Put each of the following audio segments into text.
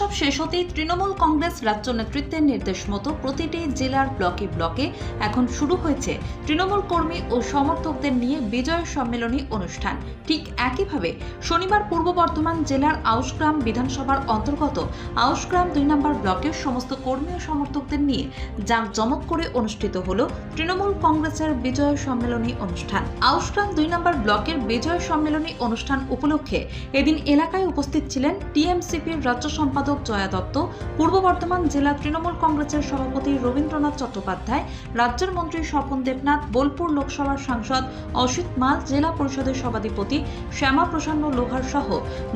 উৎসব শেষ হতেই তৃণমূল কংগ্রেস রাজ্য নেতৃত্বের নির্দেশ মতো প্রতিটি জেলার ব্লকে ব্লকে এখন শুরু হয়েছে তৃণমূল কর্মী ও সমর্থকদের নিয়ে বিজয় সম্মেলনী অনুষ্ঠান। ঠিক একইভাবে শনিবার পূর্ব বর্ধমান জেলার আউসগ্রাম বিধানসভার অন্তর্গত আউসগ্রাম দুই নম্বর ব্লকের সমস্ত কর্মী ও সমর্থকদের নিয়ে জাঁকজমক করে অনুষ্ঠিত হল তৃণমূল কংগ্রেসের বিজয় সম্মেলনী অনুষ্ঠান। আউসগ্রাম দুই নম্বর ব্লকের বিজয় সম্মেলনী অনুষ্ঠান উপলক্ষে এদিন এলাকায় উপস্থিত ছিলেন টিএমসিপির রাজ্য সম্পাদক জয়া দত্ত, পূর্ব বর্ধমান জেলা তৃণমূল কংগ্রেসের সভাপতি রবীন্দ্রনাথ চট্টোপাধ্যায়, রাজ্যের মন্ত্রী স্বপন দেবনাথ, বোলপুর লোকসভার সাংসদ অসিত মাল, জেলা পরিষদের সভাধিপতি শ্যামা প্রসন্ন লোহার সহ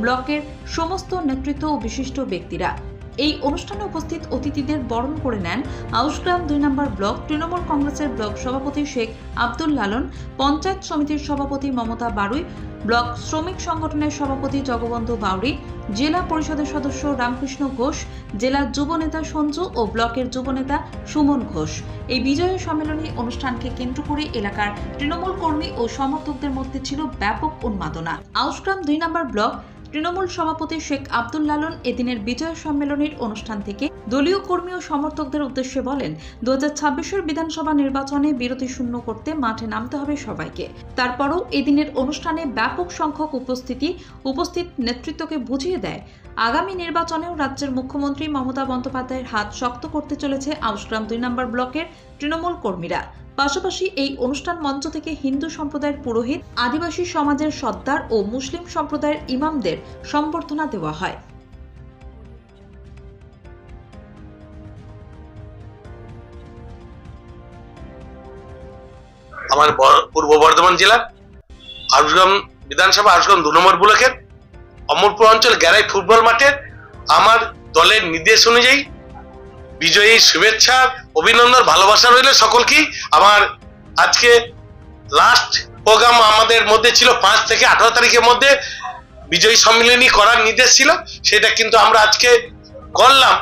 ব্লকের সমস্ত নেতৃত্ব ও বিশিষ্ট ব্যক্তিরা। এই অনুষ্ঠানে উপস্থিত অতিথিদের বরণ করে নেন আউশগ্রাম দুই নম্বর ব্লক তৃণমূল কংগ্রেসের ব্লক সভাপতি শেখ আব্দুল লালন, পঞ্চায়েত সমিতির সভাপতি মমতা বারুই, ব্লক শ্রমিক সংগঠনের সভাপতি জগবন্ধু বাউরি জেলা পরিষদের সদস্য রামকৃষ্ণ ঘোষ, জেলা যুবনেতা সঞ্জু ও ব্লকের যুবনেতা সুমন ঘোষ। এই বিজয় সম্মেলনী অনুষ্ঠানকে কেন্দ্র করে এলাকার তৃণমূল কর্মী ও সমর্থকদের মধ্যে ছিল ব্যাপক উন্মাদনা। আউশগ্রাম দুই নম্বর ব্লক তৃণমূল সভাপতি শেখ আব্দুল লালন এদিনের বিজয় সম্মেলনের অনুষ্ঠান থেকে দলীয় কর্মী ও সমর্থকদের উদ্দেশ্যে বলেন দু হাজার বিধানসভা নির্বাচনে বিরতি শূন্য করতে মাঠে নামতে হবে সবাইকে। তারপরও এদিনের অনুষ্ঠানে ব্যাপক সংখ্যক উপস্থিতি, উপস্থিত নেতৃত্বকে বুঝিয়ে দেয়। আগামী নির্বাচনেও রাজ্যের মুখ্যমন্ত্রী মমতা বন্দ্যোপাধ্যায়ের হাত শক্ত করতে চলেছে আউশগ্রাম দুই নম্বর ব্লকের তৃণমূল কর্মীরা। পাশাপাশি এই অনুষ্ঠান মঞ্চ থেকে হিন্দু সম্প্রদায়ের পুরোহিত, আদিবাসী সমাজের সর্দার ও মুসলিম সম্প্রদায়ের ইমামদের সম্বর্ধনা দেওয়া হয়। আমার পূর্ব বর্ধমান জেলার আউসগ্রাম বিধানসভা আউসগ্রাম দু নম্বর ব্লকের অমরপুর অঞ্চল গ্যারাই ফুটবল মাঠের আমার দলের নির্দেশ অনুযায়ী বিজয়ী শুভেচ্ছা, অভিনন্দন, ভালোবাসা রইল সকলকেই আমার আজকে লাস্ট প্রোগ্রাম আমাদের মধ্যে ছিল পাঁচ থেকে আঠারো তারিখের মধ্যে বিজয়ী সম্মিলনী করার নির্দেশ ছিল। সেটা কিন্তু আমরা আজকে করলাম।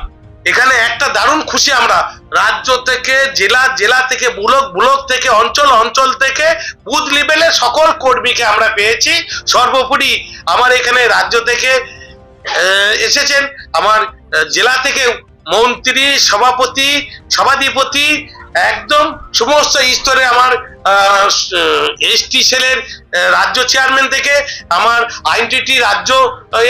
এখানে একটা দারুণ খুশি আমরা। রাজ্য থেকে, জেলা জেলা থেকে, ব্লক ব্লক থেকে, অঞ্চল অঞ্চল থেকে বুথ লেভেলে সকল কর্মীকে আমরা পেয়েছি। সর্বোপরি আমার এখানে রাজ্য থেকে এসেছেন। আমার জেলা থেকে মন্ত্রী, সভাপতি, সভাধিপতি, একদম সমস্ত স্তরে আমার এসটি সেলের রাজ্য চেয়ারম্যান থেকে, আমার আইনটিটি রাজ্য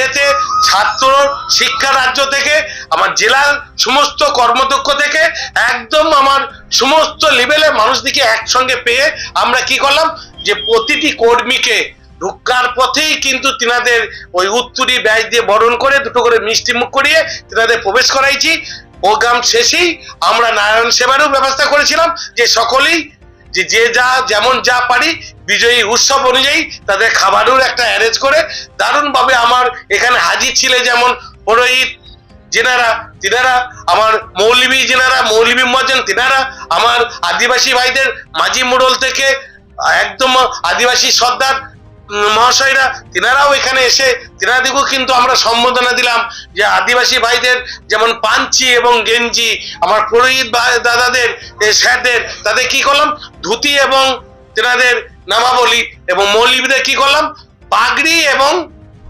এতে, ছাত্র, শিক্ষা রাজ্য থেকে, আমার জেলার সমস্ত কর্মদক্ষ থেকে, একদম আমার সমস্ত লেভেলের মানুষদিকে একসঙ্গে পেয়ে আমরা কি করলাম? যে প্রতিটি কর্মীকে ঢুকার পথেই কিন্তু তিনাদের ওই উত্তরী ব্যাস দিয়ে বরণ করে দুটো করে মিষ্টি মুখ করিয়ে তিনাদের প্রবেশ করাইছি। প্রোগ্রাম শেষেই আমরা নারায়ণ সেবারও ব্যবস্থা করেছিলাম যে সকলেই যে যে যা যেমন যা পারি বিজয়ী উৎসব অনুযায়ী তাদের খাবারের একটা অ্যারেঞ্জ করে দারুণভাবে আমার এখানে হাজির ছিল যেমন পুরোহিত যেনারা, তিনারা, আমার মৌলবী যেনারা মৌলবী মহাজন তিনারা, আমার আদিবাসী ভাইদের মাঝি মোড়ল থেকে একদম আদিবাসী সর্দার মহাশয়রা, তিনারাও এখানে এসে তিনাদিকেও কিন্তু আমরা সম্বোধনা দিলাম যে আদিবাসী ভাইদের যেমন পাঞ্চি এবং গেঞ্জি, আমার পুরোহিত দাদাদের স্যারদের, তাদের কি করলাম? ধুতি এবং তেনাদের নামাবলী এবং মৌলিকদের কি করলাম? পাগড়ি এবং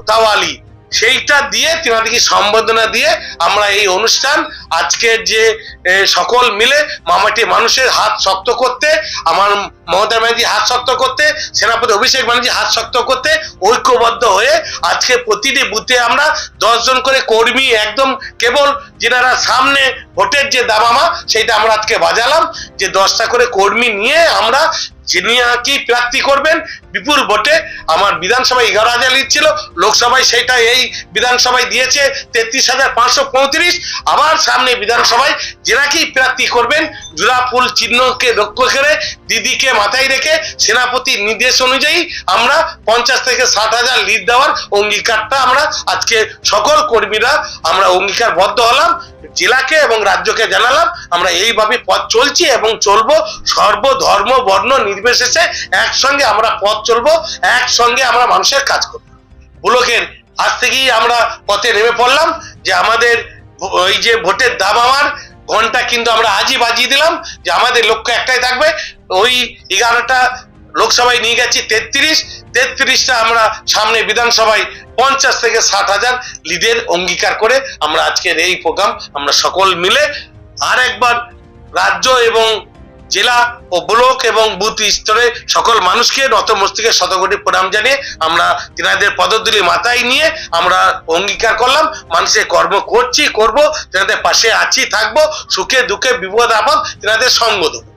তাওয়ালি সেইটা দিয়ে তিনাদিকে সম্বোধনা দিয়ে আমরা এই অনুষ্ঠান আজকের যে সকল মিলে মামাটি মানুষের হাত শক্ত করতে, আমার মমতা ব্যানার্জি হাত শক্ত করতে, সেনাপতি অভিষেক ব্যানার্জি হাত শক্ত করতে ঐক্যবদ্ধ হয়ে আজকে প্রতিটি বুথে আমরা দশজন করে কর্মী একদম কেবল যেনারা সামনে ভোটের যে দামামা, সেইটা আমরা আজকে বাজালাম, যে দশটা করে কর্মী নিয়ে আমরা যিনি কি প্রার্থী করবেন বিপুল ভোটে আমার বিধানসভায় এগারো হাজার লিড ছিল, লোকসভায় সেটা এই বিধানসভায় দিয়েছে তেত্রিশ হাজার পাঁচশো পঁয়ত্রিশ। আবার সামনে বিধানসভায় যেনাকেই প্রার্থী করবেন, জুড়া ফুল চিহ্নকে লক্ষ্য করে, দিদিকে মাথায় রেখে সেনাপতির নির্দেশ অনুযায়ী আমরা পঞ্চাশ থেকে ষাট হাজার লিড দেওয়ার অঙ্গীকারটা আমরা আজকে সকল কর্মীরা আমরা অঙ্গীকারবদ্ধ হলাম, জেলাকে এবং রাজ্যকে জানালাম, আমরা এইভাবে পথ চলছি এবং চলবো সর্ব ধর্ম বর্ণ, নির্বিশেষে একসঙ্গে আমরা পথ চলবো, একসঙ্গে আমরা মানুষের কাজ করব। ব্লকের আজ থেকেই আমরা পথে নেমে পড়লাম যে আমাদের ওই যে ভোটের দাম আমার, ঘণ্টা কিন্তু আমরা আজই বাজিয়ে দিলাম যে আমাদের লক্ষ্য একটাই থাকবে। ওই এগারোটা লোকসভায় নিয়ে গেছি তেত্রিশ, তেত্রিশটা আমরা সামনে বিধানসভায় পঞ্চাশ থেকে ষাট হাজার লিডের অঙ্গীকার করে আমরা আজকের এই প্রোগ্রাম আমরা সকল মিলে আর একবার রাজ্য এবং জেলা ও ব্লক এবং বুথ স্তরে সকল মানুষকে নতমস্তিকে শতকোটি প্রণাম জানিয়ে আমরা তেনাদের পদদুলি মাথায় নিয়ে আমরা অঙ্গীকার করলাম। মানুষের কর্ম করছি, করব, তেনাদের পাশে আছি, থাকব, সুখে দুঃখে বিপদ আপদ তেনাদের সঙ্গ দেবো।